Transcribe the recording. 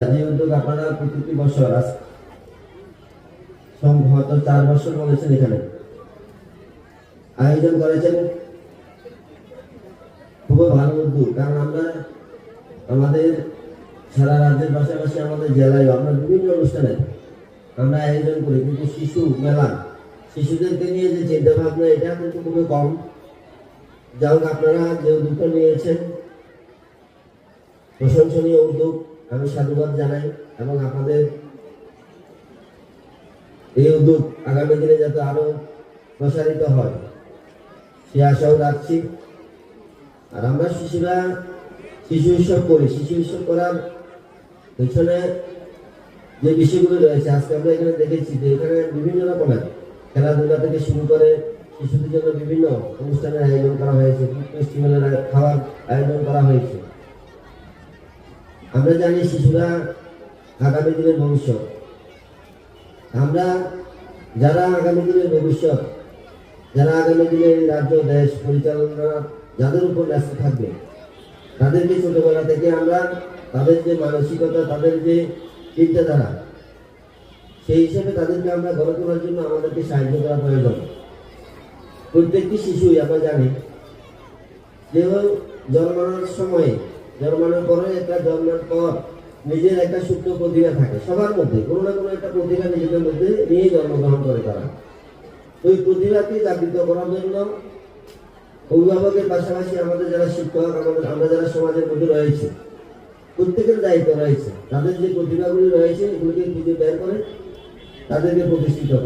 যে উদ্যোগ আপনারা প্রতিটি বছর সম্ভবত চার বছর বলেছেন এখানে। আয়োজন করেছেন ভালো উদ্যোগ, কারণ আমরা আমাদের সারা রাজ্যের পাশাপাশি আমাদের জেলায় আমরা বিভিন্ন অনুষ্ঠানে আমরা আয়োজন করি, কিন্তু শিশু মেলা, শিশুদেরকে নিয়ে যে চিন্তা ভাবনা এটা কিন্তু খুবই কম। যা হোক, আপনারা যে উদ্যোগটা নিয়েছেন, প্রশংসনীয় উদ্যোগ আমি সাধুবাদ জানাই এবং আপনাদের এই উদ্যোগ আগামী দিনে যাতে আরও প্রসারিত হয়, সে আশাও রাখছি। আর আমরা শিশুরা শিশু উৎসব করি। শিশু উৎসব করার পেছনে যে বিষয়গুলো রয়েছে, আজকে আমরা এখানে দেখেছি যে এখানে বিভিন্ন রকমের খেলাধুলা থেকে শুরু করে শিশুদের জন্য বিভিন্ন অনুষ্ঠানের আয়োজন করা হয়েছে খাওয়ার আয়োজন করা হয়েছে। আমরা জানি শিশুরা আগামী দিনের ভবিষ্যৎ। আমরা যারা আগামী দিনের ভবিষ্যৎ, যারা আগামী দিনে রাজ্য, দেশ পরিচালনা যাদের উপর ন্যস্ত থাকবে, তাদেরকে ছোটবেলা থেকে আমরা তাদের যে মানসিকতা, তাদের যে চিন্তাধারা, সেই হিসেবে তাদেরকে আমরা গড়ে তোলার জন্য আমাদেরকে সাহায্য করা প্রয়োজন। প্রত্যেকটি শিশুই আমরা জানি যে জন্মানোর সময় জন্মানোর পরে একটা জন্মের পর নিজের একটা সুপ্ত প্রতিভা থাকে, সবার মধ্যে, কোনো না কোনো একটা প্রতিভা নিজেদের মধ্যে নিয়ে জন্মগ্রহণ করে তারা। ওই প্রতিভাকে জাগৃত করার জন্য অভিভাবকের পাশাপাশি আমাদের যারা শিক্ষক, আমাদের, আমরা যারা সমাজের মধ্যে রয়েছে, প্রত্যেকের দায়িত্ব রয়েছে। তাদের যে প্রতিভাগুলি রয়েছে, এগুলোকে খুঁজে বের করে তাদেরকে প্রতিষ্ঠিত করা।